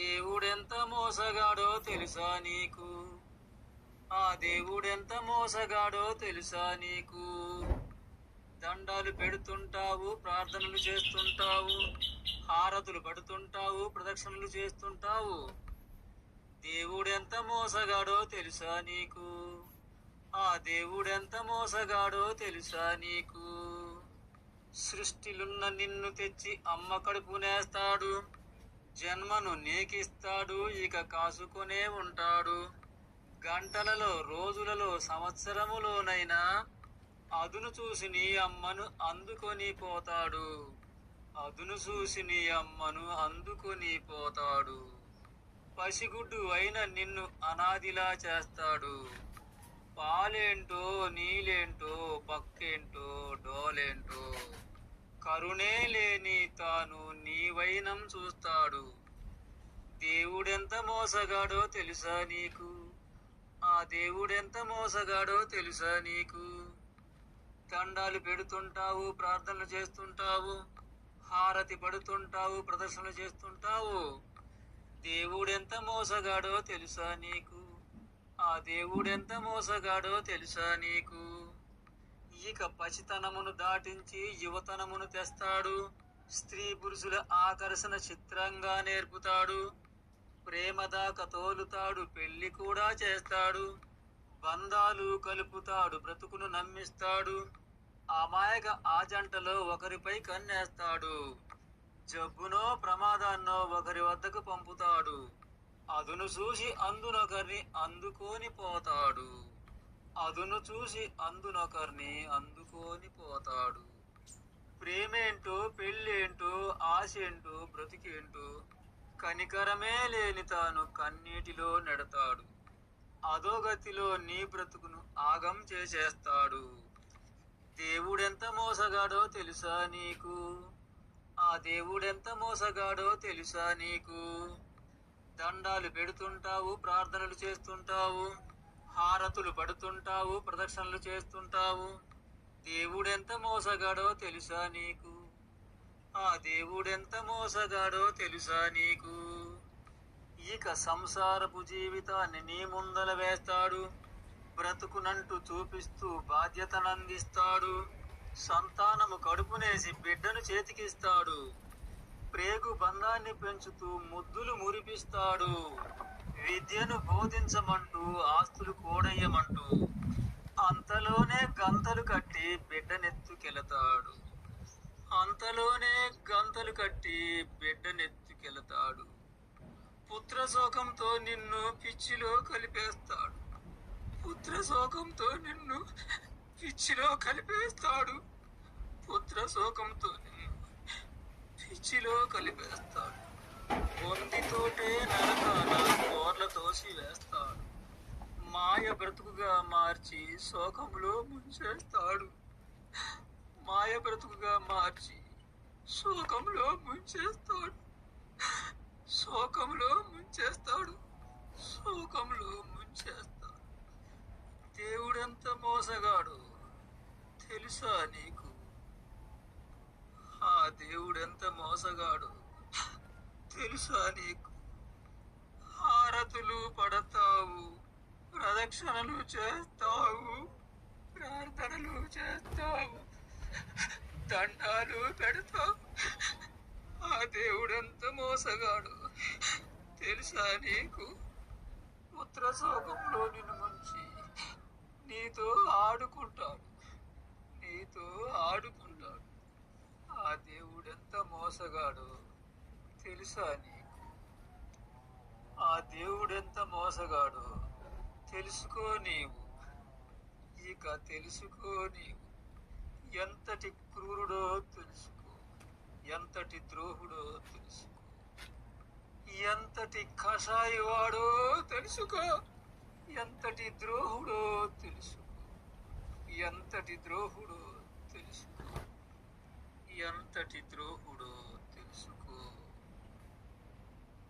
దేవుడెంత మోసగాడో తెలుసా నీకు? ఆ దేవుడెంత మోసగాడో తెలుసా నీకు? దండాలు పెడుతుంటావు ప్రార్థనలు చేస్తుంటావు హారతులు పడుతుంటావు ప్రదక్షిణలు చేస్తుంటావు. దేవుడెంత మోసగాడో తెలుసా నీకు? ఆ దేవుడెంత మోసగాడో తెలుసా నీకు? సృష్టిలున్న నిన్ను తెచ్చి అమ్మ కడుపునేస్తాడు జన్మను నీకిస్తాడు ఇక కాసుకునే ఉంటాడు. గంటలలో రోజులలో సంవత్సరములోనైనా అదును చూసి నీ అమ్మను అందుకొని పోతాడు. అదును చూసి నీ అమ్మను అందుకొని పోతాడు. పసిగుడ్డు అయిన నిన్ను అనాదిలా చేస్తాడు. పాలేంటో నీలేంటో పక్కేంటో డోలేంటో కరుణే లేని తాను నీ వైనం చూస్తాడు. దేవుడెంత మోసగాడో తెలుసా నీకు? ఆ దేవుడెంత మోసగాడో తెలుసా నీకు? దండాలు పెడుతుంటావు ప్రార్థనలు చేస్తుంటావు హారతి పడుతుంటావు ప్రదర్శనలు చేస్తుంటావు. దేవుడెంత మోసగాడో తెలుసా నీకు? ఆ దేవుడెంత మోసగాడో తెలుసా నీకు? ఇక పసితనమును దాటించి యువతనమును తెస్తాడు. స్త్రీ పురుషుల ఆకర్షణ చిత్రంగా నేర్పుతాడు. ప్రేమ దాకా తోలుతాడు పెళ్ళి కూడా చేస్తాడు. బంధాలు కలుపుతాడు బ్రతుకును నమ్మిస్తాడు. అమాయక ఆ జంటలో ఒకరిపై కన్నేస్తాడు. జబ్బునో ప్రమాదాన్నో ఒకరి వద్దకు పంపుతాడు. అదును చూసి అందునొకరిని అందుకొని పోతాడు. అదును చూసి అందునొకరిని అందుకొని పోతాడు ప్రేమేంటో పెళ్ళేంటో ఆశ ఏంటో బ్రతికేంటో కనికరమే లేని తాను కన్నీటిలో నెడతాడు. అధోగతిలో నీ బ్రతుకును ఆగం చేసేస్తాడు. దేవుడెంత మోసగాడో తెలుసా నీకు? ఆ దేవుడెంత మోసగాడో తెలుసా నీకు? దండాలు పెడుతుంటావు ప్రార్థనలు చేస్తుంటావు. హారతులు పడుతుంటావు ప్రదక్షిణలు చేస్తుంటావు. దేవుడెంత మోసగాడో తెలుసా నీకు? ఆ దేవుడెంత మోసగాడో తెలుసా నీకు? ఇక సంసారపు జీవితాన్ని నీ ముందల వేస్తాడు. బ్రతుకునంటూ చూపిస్తూ బాధ్యతనందిస్తాడు. సంతానము కడుపునేసి బిడ్డను చేతికిస్తాడు. ప్రేగు బంధాన్ని పెంచుతూ ముద్దులు మురిపిస్తాడు. విద్యను బోధించమంటూ ఆస్తులు కూడయ్యమంటూ అంతలోనే గంతలు కట్టి బిడ్డనెత్తుకెళతాడు. అంతలోనే గంతలు కట్టి బిడ్డనెత్తుకెళతాడు. పుత్రశోకంతో నిన్ను పిచ్చిలో కలిపేస్తాడు. పుత్రశోకంతో నిన్ను పిచ్చిలో కలిపేస్తాడు. పుత్రశోకంతో నిన్ను పిచ్చిలో కలిపేస్తాడు. ఒంటితోటే నరకాన కోర్ల తోసి వేస్తాడు మాయ బ్రతుకుగా మార్చి శోకంలో ముంచేస్తాడు. మాయ బ్రతుకుగా మార్చి శోకంలో ముంచేస్తాడు. శోకంలో ముంచేస్తాడు. శోకంలో ముంచేస్తాడు. దేవుడెంత మోసగాడు తెలుసా నీకు? ఆ దేవుడెంత మోసగాడు తెలుసా నీకు? హారతులు పడతావు. ప్రదక్షిణలు చేస్తావు ప్రార్థనలు చేస్తావు దండాలు పెడతావు. ఆ దేవుడెంత మోసగాడు. తెలుసా నీకు? పుత్ర శోకంలో నిన్ను ముంచి నీతో ఆడుకుంటాడు. నీతో ఆడుకుంటాడు. ఆ దేవుడెంత మోసగాడు. తెలుసా నీకు? ఆ దేవుడెంత మోసగాడు. తెలుసుకో నీవు ఇక తెలుసుకో నీవు ఎంతటి క్రూరుడో తెలుసుకో. ఎంతటి ద్రోహుడో తెలుసుకో. ఎంతటి కషాయివాడో తెలుసుకో. ఎంతటి ద్రోహుడో తెలుసుకో. ఎంతటి ద్రోహుడో తెలుసుకో. ఎంతటి ద్రోహుడో తెలుసుకో.